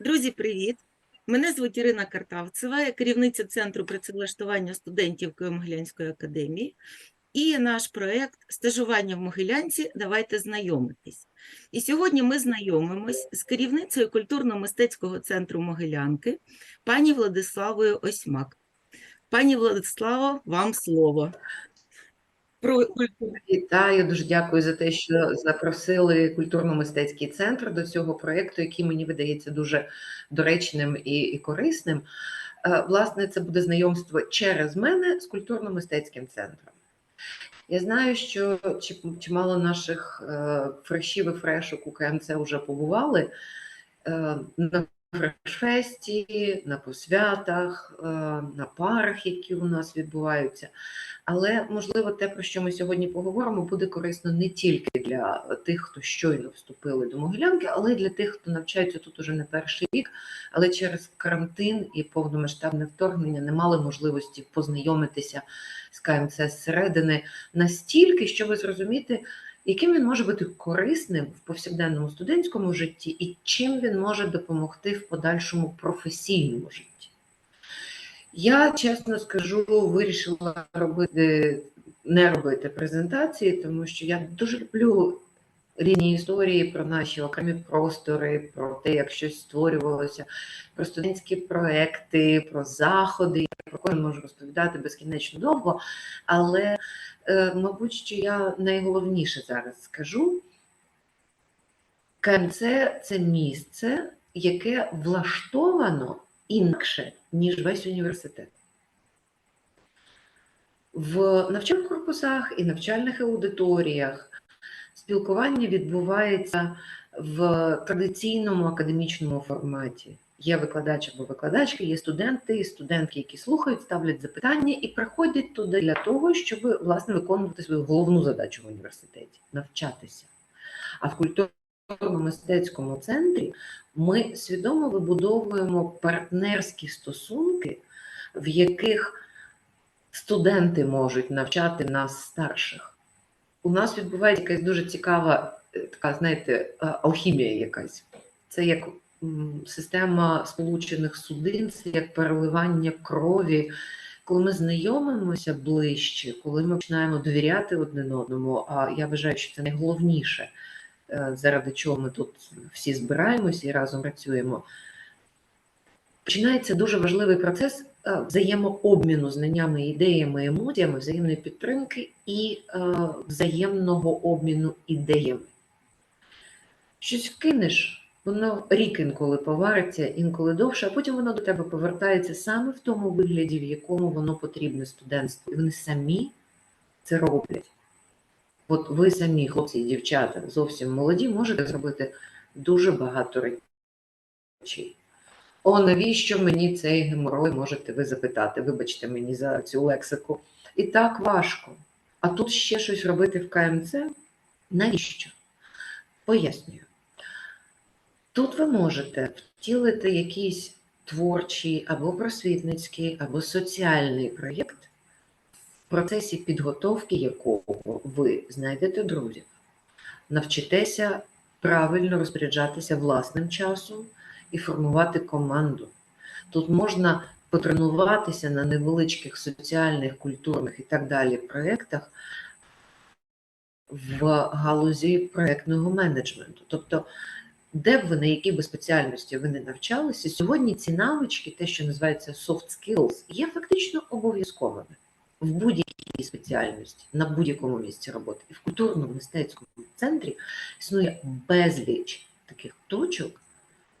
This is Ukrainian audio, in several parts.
Друзі, привіт! Мене звуть Ірина Картавцева, я керівниця Центру працевлаштування студентів Києво-Могилянської академії. І наш проєкт стажування в Могилянці Давайте знайомитись. І сьогодні ми знайомимось з керівницею культурно-мистецького центру Могилянки, пані Владиславою Осьмак. Пані Владиславо, вам слово. Про культуру. Вітаю, дуже дякую за те, що запросили культурно-мистецький центр до цього проєкту, який мені видається дуже доречним і, і корисним. Е, Власне, це буде знайомство через мене з культурно-мистецьким центром. Я знаю, що чимало наших е, фрешів і фрешок у КМЦ вже побували е, на фрешфесті, на посвятах, е, на парах, які у нас відбуваються. Але можливо, те, про що ми сьогодні поговоримо, буде корисно не тільки для тих, хто щойно вступили до Могилянки, але й для тих, хто навчається тут уже не перший рік, але через карантин і повномасштабне вторгнення не мали можливості познайомитися з КМЦ зсередини настільки, щоб зрозуміти, яким він може бути корисним в повсякденному студентському житті, і чим він може допомогти в подальшому професійному житті. Я чесно скажу, вирішила робити не робити презентації, тому що я дуже люблю різні історії про наші окремі простори, про те, як щось створювалося, про студентські проекти, про заходи. Я про кожен можу розповідати безкінечно довго, але, мабуть, що я найголовніше зараз скажу. КМЦ це місце, яке влаштовано інакше, ніж весь університет. В навчальних корпусах і навчальних аудиторіях спілкування відбувається в традиційному академічному форматі. Є викладач або викладачки, є студенти і студентки, які слухають, ставлять запитання і приходять туди для того, щоб власне виконувати свою головну задачу в університеті навчатися. А в культурно-мистецькому центрі ми свідомо вибудовуємо партнерські стосунки, в яких студенти можуть навчати нас старших. У нас відбувається якась дуже цікава, е, така, знаєте, алхімія якась. Це як система сполучених судин, це як переливання крові. Коли ми знайомимося ближче, коли ми починаємо довіряти один одному, а я вважаю, що це найголовніше, е, заради чого ми тут всі збираємося і разом працюємо, починається дуже важливий процес е, взаємообміну знаннями, ідеями, емоціями, взаємної підтримки і е, взаємного обміну ідеями. Щось вкинеш, воно рік інколи повариться, інколи довше, а потім воно до тебе повертається саме в тому вигляді, в якому воно потрібне студентству. І вони самі це роблять. От ви самі, хлопці і дівчата, зовсім молоді, можете зробити дуже багато речей. О, навіщо мені цей геморой, можете ви запитати, вибачте мені за цю лексику. І так важко. А тут ще щось робити в КМЦ? Навіщо? Пояснюю. Тут ви можете втілити якийсь творчий або просвітницький, або соціальний проєкт, в процесі підготовки якого ви знайдете друзів, навчитеся правильно розпоряджатися власним часом і формувати команду. Тут можна потренуватися на невеличких соціальних, культурних і так далі проєктах в галузі проєктного менеджменту. Тобто, де б ви на якій би спеціальності ви не навчалися, сьогодні ці навички, те, що називається soft skills, є фактично обов'язковими в будь-якій спеціальності, на будь-якому місці роботи. І в культурно-мистецькому центрі існує безліч таких точок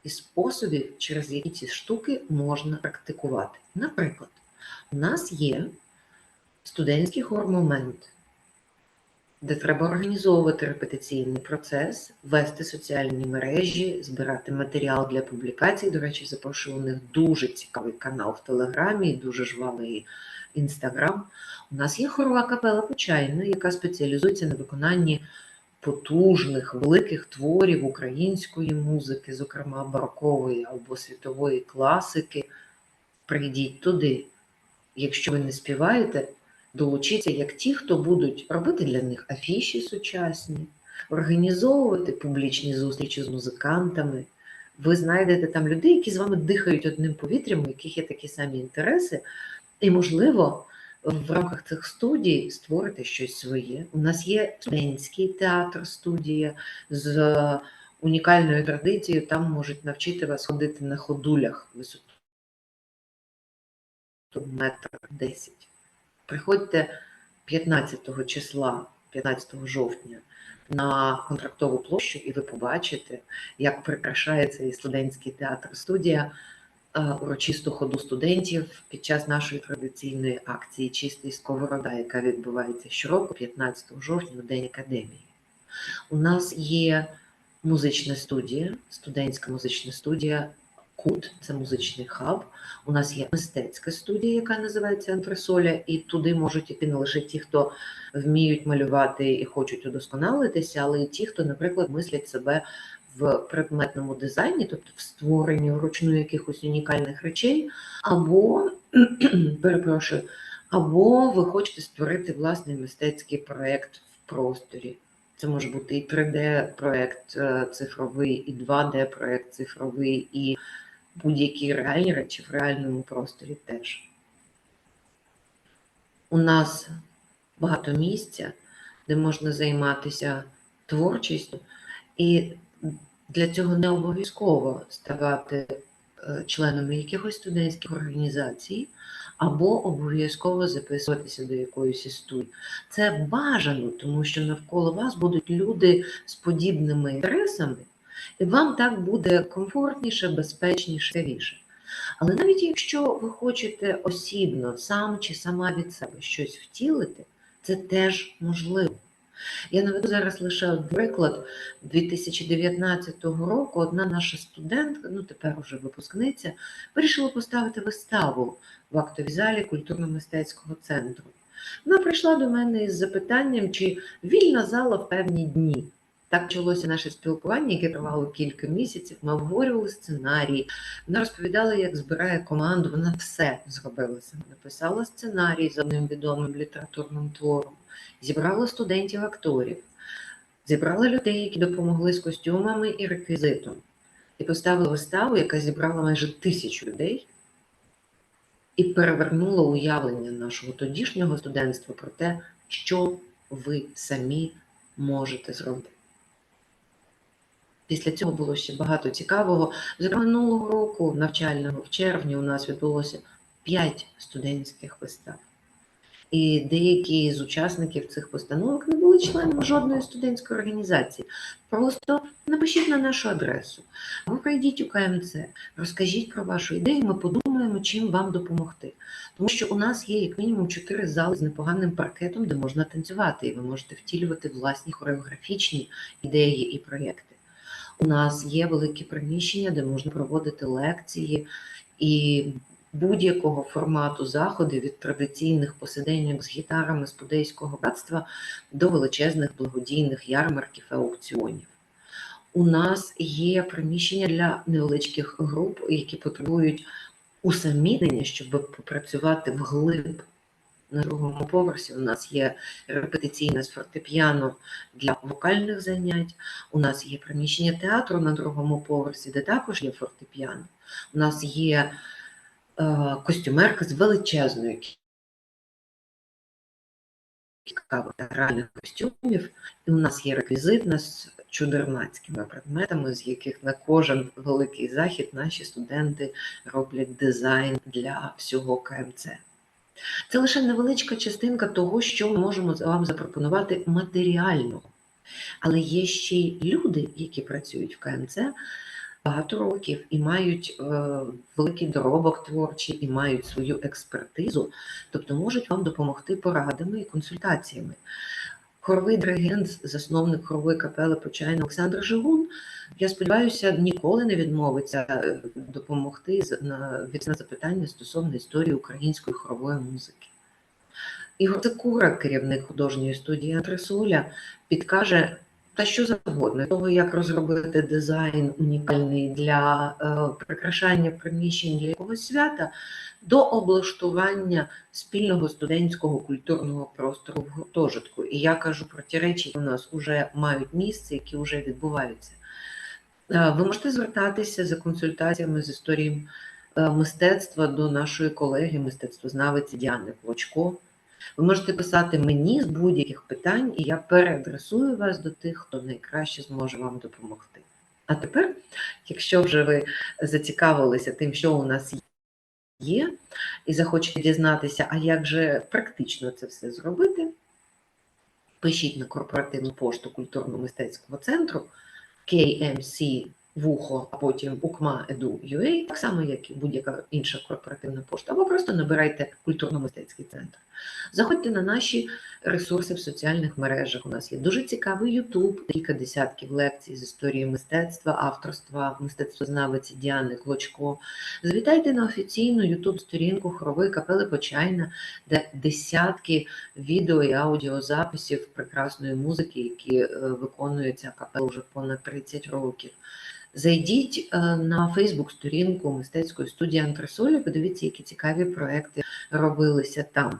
і способів, через які ці штуки можна практикувати. Наприклад, у нас є студентський хор-момент, де треба організовувати репетиційний процес, вести соціальні мережі, збирати матеріал для публікацій. До речі, запрошую у них дуже цікавий канал в Телеграмі, дуже жвавий інстаграм. У нас є хорова капела Почайна, яка спеціалізується на виконанні потужних, великих творів української музики, зокрема барокової або світової класики. Прийдіть туди. Якщо ви не співаєте, долучіться як ті, хто будуть робити для них афіші сучасні, організовувати публічні зустрічі з музикантами, ви знайдете там людей, які з вами дихають одним повітрям, у яких є такі самі інтереси, і, можливо, в рамках цих студій створити щось своє. У нас є студентський театр, студія з унікальною традицією. Там можуть навчити вас ходити на ходулях висоту метр 10. Приходьте 15 числа, 15 жовтня на контрактову площу, і ви побачите, як прикрашає цей студентський театр студія е, урочисту ходу студентів під час нашої традиційної акції Чистий сковорода, яка відбувається щороку, 15 жовтня, на День академії. У нас є музична студія, студентська музична студія Кут, це музичний хаб. У нас є мистецька студія, яка називається Антресоля, і туди можуть іти не лише ті, хто вміють малювати і хочуть удосконалитися, але й ті, хто, наприклад, мислять себе в предметному дизайні, тобто в створенні вручну якихось унікальних речей, або перепрошую, або ви хочете створити власний мистецький проєкт в просторі. Це може бути і 3D-проєкт е, цифровий, і 2D-проєкт цифровий, і будь-які реальні речі в реальному просторі теж. У нас багато місця, де можна займатися творчістю, і для цього не обов'язково ставати е, членами якихось студентських організацій, або обов'язково записуватися до якоїсь студії. Це бажано, тому що навколо вас будуть люди з подібними інтересами, і вам так буде комфортніше, безпечніше, цікавіше. Але навіть якщо ви хочете осібно, сам чи сама від себе щось втілити, це теж можливо. Я наведу зараз лише приклад 2019 року. Одна наша студентка, ну тепер уже випускниця, вирішила поставити виставу в актовій залі культурно-мистецького центру. Вона прийшла до мене із запитанням, чи вільна зала в певні дні. Так почалося наше спілкування, яке тривало кілька місяців. Ми обговорювали сценарії. Вона розповідала, як збирає команду. Вона все зробила сама. Написала сценарій з одним відомим літературним твором, зібрала студентів-акторів, зібрала людей, які допомогли з костюмами і реквізитом, і поставила виставу, яка зібрала майже тисячу людей і перевернула уявлення нашого тодішнього студентства про те, що ви самі можете зробити. Після цього було ще багато цікавого. Зокрема, минулого року, навчального, в червні, у нас відбулося 5 студентських вистав. І деякі з учасників цих постановок не були членами жодної студентської організації. Просто напишіть на нашу адресу, або прийдіть у КМЦ, розкажіть про вашу ідею, ми подумаємо, чим вам допомогти. Тому що у нас є як мінімум чотири зали з непоганим паркетом, де можна танцювати, і ви можете втілювати власні хореографічні ідеї і проєкти. У нас є великі приміщення, де можна проводити лекції і будь-якого формату заходи від традиційних посиденьок з гітарами з Подейського братства до величезних благодійних ярмарків і аукціонів. У нас є приміщення для невеличких груп, які потребують усамітнення, щоб попрацювати вглиб. На другому поверсі у нас є репетиційне з фортепіано для вокальних занять. У нас є приміщення театру на другому поверсі, де також є фортепіано. У нас є е, костюмерка з величезною кількістю театральних костюмів. І у нас є реквізитна з чудернацькими предметами, з яких на кожен великий захід наші студенти роблять дизайн для всього КМЦ. Це лише невеличка частинка того, що ми можемо вам запропонувати матеріально. Але є ще й люди, які працюють в КМЦ багато років і мають е, великий доробок творчий, і мають свою експертизу, тобто можуть вам допомогти порадами і консультаціями. Хоровий диригент, засновник хорової капели Почайна Олександр Жигун, я сподіваюся, ніколи не відмовиться е, допомогти від на запитання стосовно історії української хорової музики. Ігор Цикура, керівник художньої студії Антресоля, підкаже та що завгодно, того, як розробити дизайн унікальний для е, прикрашання приміщень для якогось свята, до облаштування спільного студентського культурного простору в гуртожитку. І я кажу про ті речі, які у нас вже мають місце, які вже відбуваються. Е, Ви можете звертатися за консультаціями з історії е, мистецтва до нашої колеги, мистецтвознавиці Діани Клочко. Ви можете писати мені з будь-яких питань, і я переадресую вас до тих, хто найкраще зможе вам допомогти. А тепер, якщо вже ви зацікавилися тим, що у нас є, і захочете дізнатися, а як же практично це все зробити, пишіть на корпоративну пошту культурно-мистецького центру KMC Вухо, а потім ukma.edu.ua, так само, як і будь-яка інша корпоративна пошта, або просто набирайте культурно-мистецький центр. Заходьте на наші ресурси в соціальних мережах. У нас є дуже цікавий YouTube, кілька десятків лекцій з історії мистецтва, авторства, мистецтвознавиці Діани Клочко. Завітайте на офіційну youtube сторінку хорової капели Почайна, де десятки відео і аудіозаписів прекрасної музики, які е, виконуються капел вже понад 30 років. Зайдіть е, на Фейсбук-сторінку мистецької студії Антресолі, подивіться, які цікаві проекти робилися там.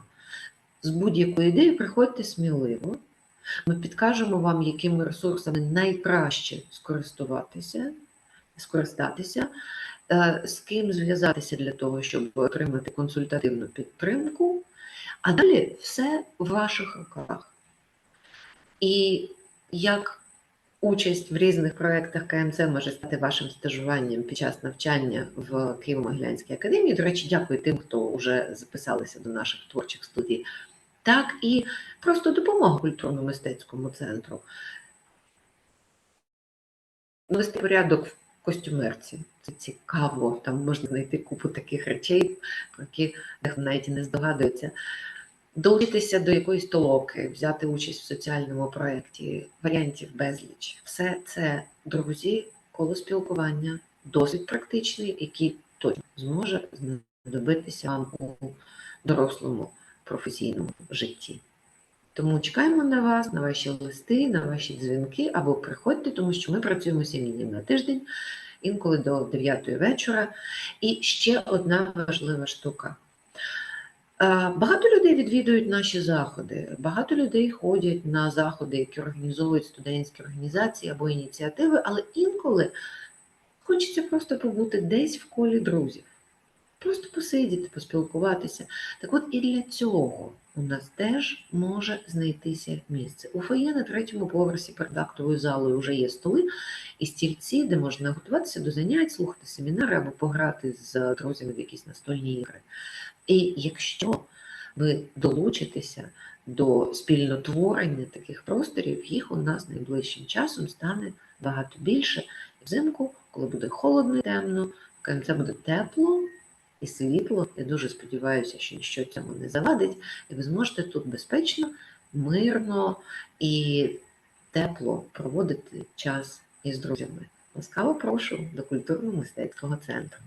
З будь-якою ідеєю приходьте сміливо. Ми підкажемо вам, якими ресурсами найкраще скористуватися, скористатися, е, з ким зв'язатися для того, щоб отримати консультативну підтримку. А далі все в ваших руках. І як участь в різних проєктах КМЦ може стати вашим стажуванням під час навчання в Києво-Могилянській академії. До речі, дякую тим, хто вже записалися до наших творчих студій. Так і просто допомога культурно-мистецькому центру. Навести порядок в костюмерці. Це цікаво, там можна знайти купу таких речей, про які навіть не здогадується. Долучитися до якоїсь толоки, взяти участь в соціальному проєкті, варіантів безліч. Все це, друзі, коло спілкування, досить практичний, який точно зможе знадобитися вам у дорослому професійному житті. Тому чекаємо на вас, на ваші листи, на ваші дзвінки або приходьте, тому що ми працюємо 7 днів на тиждень, інколи до 9 вечора. І ще одна важлива штука. Е, Багато людей відвідують наші заходи, багато людей ходять на заходи, які організовують студентські організації або ініціативи, але інколи хочеться просто побути десь в колі друзів, просто посидіти, поспілкуватися. Так от і для цього у нас теж може знайтися місце. У фоє на третьому поверсі перед актовою залою вже є столи і стільці, де можна готуватися до занять, слухати семінари або пограти з друзями в якісь настольні ігри. І якщо ви долучитеся до спільнотворення таких просторів, їх у нас найближчим часом стане багато більше. Взимку, коли буде холодно і темно, КМЦ буде тепло і світло. Я дуже сподіваюся, що нічого цьому не завадить, і ви зможете тут безпечно, мирно і тепло проводити час із друзями. Ласкаво прошу до культурно-мистецького центру.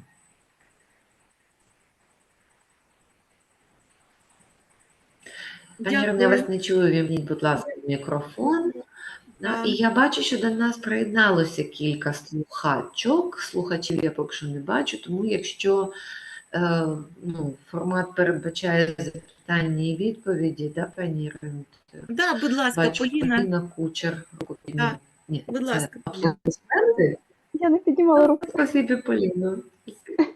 Пані Ірина, я вас не чую, вімкніть, будь ласка, мікрофон. Да, І я бачу, що до нас приєдналося кілька слухачок. Слухачів я поки що не бачу, тому якщо е, ну, формат передбачає запитання і відповіді, да, пані Ірина? Да, будь ласка, Бачу, Поліна, Поліна Кучер. руку підняла. Так, Ні, будь це ласка, аплодисменти. Я не піднімала руку. Спасибі, Поліно.